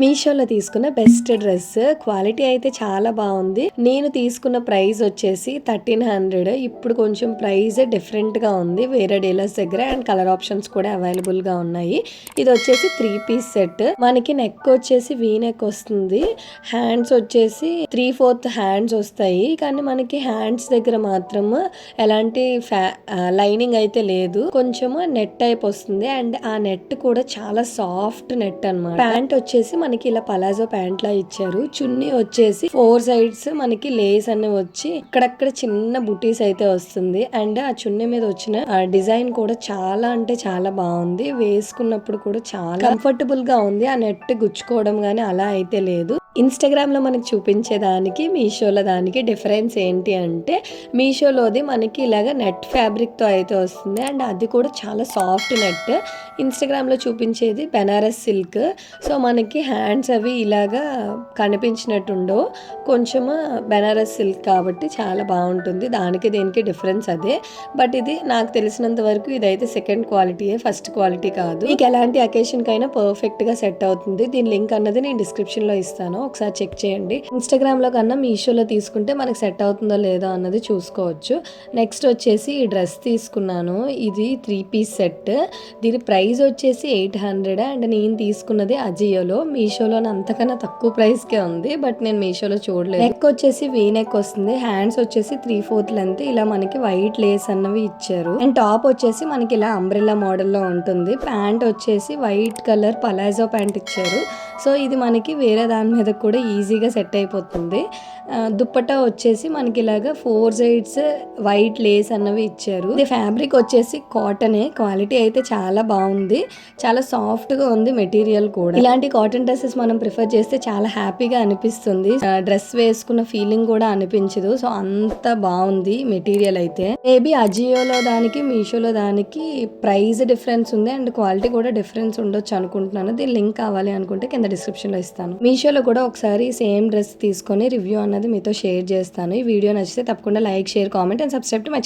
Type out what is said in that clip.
మీషోలో తీసుకున్న best dress. Quality అయితే చాలా బాగుంది. నేను తీసుకున్న ప్రైస్ వచ్చేసి థర్టీన్ హండ్రెడ్. ఇప్పుడు కొంచెం ప్రైస్ డిఫరెంట్గా ఉంది. వేరే డీలర్స్ దగ్గర అండ్ కలర్ ఆప్షన్స్ కూడా అవైలబుల్గా ఉన్నాయి. ఇది వచ్చేసి త్రీ పీస్ సెట్. మనకి నెక్ వచ్చేసి వీ నెక్ వస్తుంది. హ్యాండ్స్ వచ్చేసి త్రీ ఫోర్త్ హ్యాండ్స్ వస్తాయి. కానీ మనకి హ్యాండ్స్ దగ్గర మాత్రం ఎలాంటి లైనింగ్ అయితే లేదు. కొంచెం నెట్ టైప్ వస్తుంది. అండ్ ఆ నెట్ కూడా చాలా సాఫ్ట్ నెట్ అన్నమాట. ప్యాంట్ వచ్చేసి మనకి ఇలా పలాజో ప్యాంట్ లా ఇచ్చారు. చున్నీ వచ్చేసి ఫోర్ సైడ్స్ మనకి లేస్ అన్ని వచ్చి ఇక్కడక్కడ చిన్న బుటీస్ అయితే వస్తుంది. అండ్ ఆ చున్నీ మీద వచ్చిన ఆ డిజైన్ కూడా చాలా అంటే చాలా బాగుంది. వేసుకున్నప్పుడు కూడా చాలా కంఫర్టబుల్గా ఉంది. ఆ నెట్ గుచ్చుకోవడం గానీ అలా అయితే లేదు. ఇన్స్టాగ్రామ్లో మనకి చూపించే దానికి మీషోలో దానికి డిఫరెన్స్ ఏంటి అంటే మీషోలోది మనకి ఇలాగ నెట్ ఫ్యాబ్రిక్తో అయితే వస్తుంది. అండ్ అది కూడా చాలా సాఫ్ట్ నెట్. ఇన్స్టాగ్రామ్లో చూపించేది బెనారస్ సిల్క్. సో మనకి హ్యాండ్స్ అవి ఇలాగా కనిపించినట్టుండో కొంచెము బెనారస్ సిల్క్ కాబట్టి చాలా బాగుంటుంది. దానికి దేనికి డిఫరెన్స్ అదే. బట్ ఇది నాకు తెలిసినంత వరకు ఇదైతే సెకండ్ క్వాలిటీయే ఫస్ట్ క్వాలిటీ కాదు. మీకు ఎలాంటి అకేషన్కైనా పర్ఫెక్ట్గా సెట్ అవుతుంది. దీని లింక్ అన్నది నేను డిస్క్రిప్షన్లో ఇస్తాను. ఒకసారి చెక్ చేయండి. ఇన్స్టాగ్రామ్లో కన్నా మీషోలో తీసుకుంటే మనకి సెట్ అవుతుందో లేదో అన్నది చూసుకోవచ్చు. నెక్స్ట్ వచ్చేసి ఈ డ్రెస్ తీసుకున్నాను. ఇది త్రీ పీస్ సెట్. దీని ప్రైస్ వచ్చేసి ఎయిట్ హండ్రెడ్ అండ్ నేను తీసుకున్నది అజియోలో. మీషోలో అంతకన్నా తక్కువ ప్రైస్ కే ఉంది బట్ నేను మీషోలో చూడలేదు. నెక్ వచ్చేసి వీ నెక్ వస్తుంది. హ్యాండ్స్ వచ్చేసి త్రీ ఫోర్త్ లెంత్. ఇలా మనకి వైట్ లేస్ అన్నవి ఇచ్చారు. అండ్ టాప్ వచ్చేసి మనకి ఇలా అంబ్రెల్లా మోడల్లో ఉంటుంది. ప్యాంట్ వచ్చేసి వైట్ కలర్ పలాజో ప్యాంట్ ఇచ్చారు. సో ఇది మనకి వేరే దాని మీద కూడా ఈజీగా సెట్ అయిపోతుంది. దుప్పటా వచ్చేసి మనకి ఇలాగా ఫోర్ సైడ్స్ వైట్ లేస్ అన్నవి ఇచ్చారు. ఇది ఫ్యాబ్రిక్ వచ్చేసి కాటనే క్వాలిటీ అయితే చాలా బాగుంది. చాలా సాఫ్ట్గా ఉంది మెటీరియల్ కూడా. ఇలాంటి కాటన్ డ్రెస్సెస్ మనం ప్రిఫర్ చేస్తే చాలా హ్యాపీగా అనిపిస్తుంది. డ్రెస్ వేసుకున్న ఫీలింగ్ కూడా అనిపించదు. సో అంత బాగుంది మెటీరియల్ అయితే. మేబీ అజియోలో దానికి మీషోలో దానికి ప్రైస్ డిఫరెన్స్ ఉంది అండ్ క్వాలిటీ కూడా డిఫరెన్స్ ఉండొచ్చు అనుకుంటున్నాను. దీని లింక్ కావాలి అనుకుంటే కింద కింద లో ఇస్తాను. మీషోలో కూడా ఒకసారి సేమ్ డ్రెస్ తీసుకొని రివ్యూ అన్నది మీతో షేర్ చేస్తాను. ఈ వీడియో నచ్చితే తప్పకుండా like share comment and subscribe to my